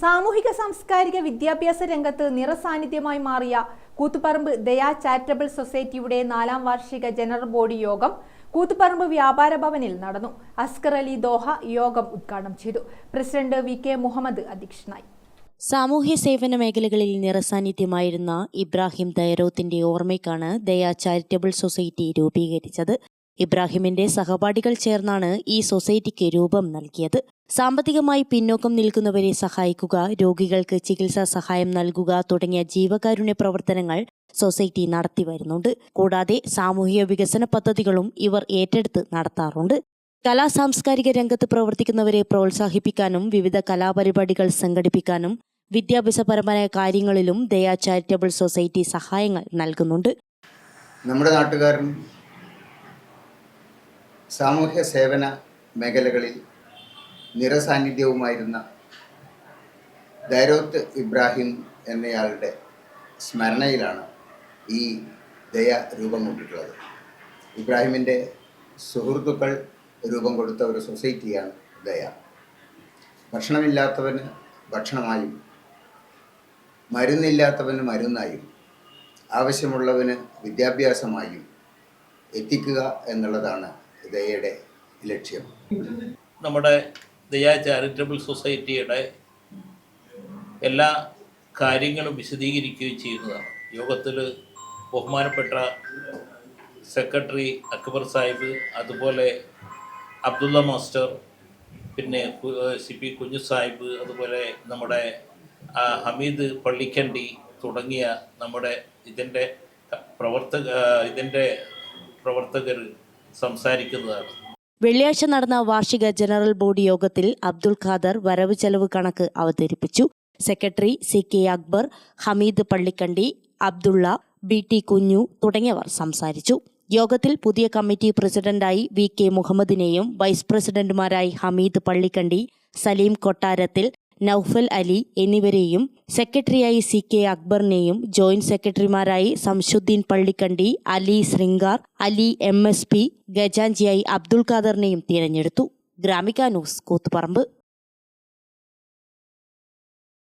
സാമൂഹിക സാംസ്കാരിക വിദ്യാഭ്യാസ രംഗത്ത് നിറസാന്നിധ്യമായി മാറിയ കൂത്തുപറമ്പ് ദയാ ചാരിറ്റബിൾ സൊസൈറ്റിയുടെ നാലാം വാർഷിക ജനറൽ ബോഡി യോഗം കൂത്തുപറമ്പ് വ്യാപാര ഭവനിൽ നടന്നു. അസ്കർ അലി ദോഹ യോഗം ഉദ്ഘാടനം ചെയ്തു. പ്രസിഡന്റ് വി കെ മുഹമ്മദ് അധ്യക്ഷനായി. സാമൂഹ്യ സേവന മേഖലകളിൽ നിറസാന്നിധ്യമായിരുന്ന ഇബ്രാഹിം ദയറോത്തിന്റെ ഓർമ്മയ്ക്കാണ് ദയാ ചാരിറ്റബിൾ സൊസൈറ്റി രൂപീകരിച്ചത്. ഇബ്രാഹിമിന്റെ സഹപാഠികൾ ചേർന്നാണ് ഈ സൊസൈറ്റിക്ക് രൂപം നൽകിയത്. സാമ്പത്തികമായി പിന്നോക്കം നിൽക്കുന്നവരെ സഹായിക്കുക രോഗികൾക്ക് ചികിത്സാ സഹായം നൽകുക തുടങ്ങിയ ജീവകാരുണ്യ പ്രവർത്തനങ്ങൾ സൊസൈറ്റി നടത്തി വരുന്നുണ്ട്. കൂടാതെ സാമൂഹിക വികസന പദ്ധതികളും ഇവർ ഏറ്റെടുത്ത് നടത്താറുണ്ട്. കലാ സാംസ്കാരിക രംഗത്ത് പ്രവർത്തിക്കുന്നവരെ പ്രോത്സാഹിപ്പിക്കാനും വിവിധ കലാപരിപാടികൾ സംഘടിപ്പിക്കാനും വിദ്യാഭ്യാസപരമായ കാര്യങ്ങളിലും ദയാ ചാരിറ്റബിൾ സൊസൈറ്റി സഹായങ്ങൾ നൽകുന്നുണ്ട്. നമ്മുടെ നാട്ടുകാരൻ സാമൂഹ്യ സേവന മേഖലകളിൽ നിറസാന്നിധ്യവുമായിരുന്ന ദൈരോത്ത് ഇബ്രാഹിം എന്നയാളുടെ സ്മരണയിലാണ് ഈ ദയ രൂപം കൊണ്ടിട്ടുള്ളത്. ഇബ്രാഹിമിന്റെ സുഹൃത്തുക്കൾ രൂപം കൊടുത്ത ഒരു സൊസൈറ്റിയാണ് ദയ. ഭക്ഷണമില്ലാത്തവന് ഭക്ഷണമായും മരുന്നില്ലാത്തവന് മരുന്നായും ആവശ്യമുള്ളവന് വിദ്യാഭ്യാസമായും എത്തിക്കുക എന്നുള്ളതാണ് ദയയുടെ ലക്ഷ്യം. നമ്മുടെ ദയാ ചാരിറ്റബിൾ സൊസൈറ്റിയുടെ എല്ലാ കാര്യങ്ങളും വിശദീകരിക്കുകയും ചെയ്യുന്നതാണ്. യോഗത്തിൽ ബഹുമാനപ്പെട്ട സെക്രട്ടറി അക്ബർ സാഹിബ് അതുപോലെ അബ്ദുള്ള മാസ്റ്റർ പിന്നെ സി പി കുഞ്ഞു സാഹിബ് അതുപോലെ നമ്മുടെ ഹമീദ് പള്ളിക്കണ്ടി തുടങ്ങിയ നമ്മുടെ ഇതിന്റെ പ്രവർത്തക ഇതിന്റെ പ്രവർത്തകർ സംസാരിക്കുന്നതാണ്. വെള്ളിയാഴ്ച നടന്ന വാർഷിക ജനറൽ ബോഡി യോഗത്തിൽ അബ്ദുൾ ഖാദർ വരവ് ചെലവ് കണക്ക് അവതരിപ്പിച്ചു. Secretary C K Akbar Hameed Pallikandi Abdulla B T Kunju തുടങ്ങിയവർ സംസാരിച്ചു. യോഗത്തിൽ പുതിയ കമ്മിറ്റി പ്രസിഡന്റായി വി കെ മുഹമ്മദിനെയും വൈസ് പ്രസിഡന്റുമാരായി ഹമീദ് പള്ളിക്കണ്ടി സലീം കൊട്ടാരത്തിൽ നൌഫൽ അലി എന്നിവരെയും സെക്രട്ടറിയായി സി കെ അക്ബറിനെയും joint സെക്രട്ടറിമാരായി Shamsuddin Pallikandi Ali Shringar Ali M S P ഗജാഞ്ചിയായി Abdul ഖാദറിനെയും തിരഞ്ഞെടുത്തു. ഗ്രാമിക ന്യൂസ് കൂത്തുപറമ്പ്.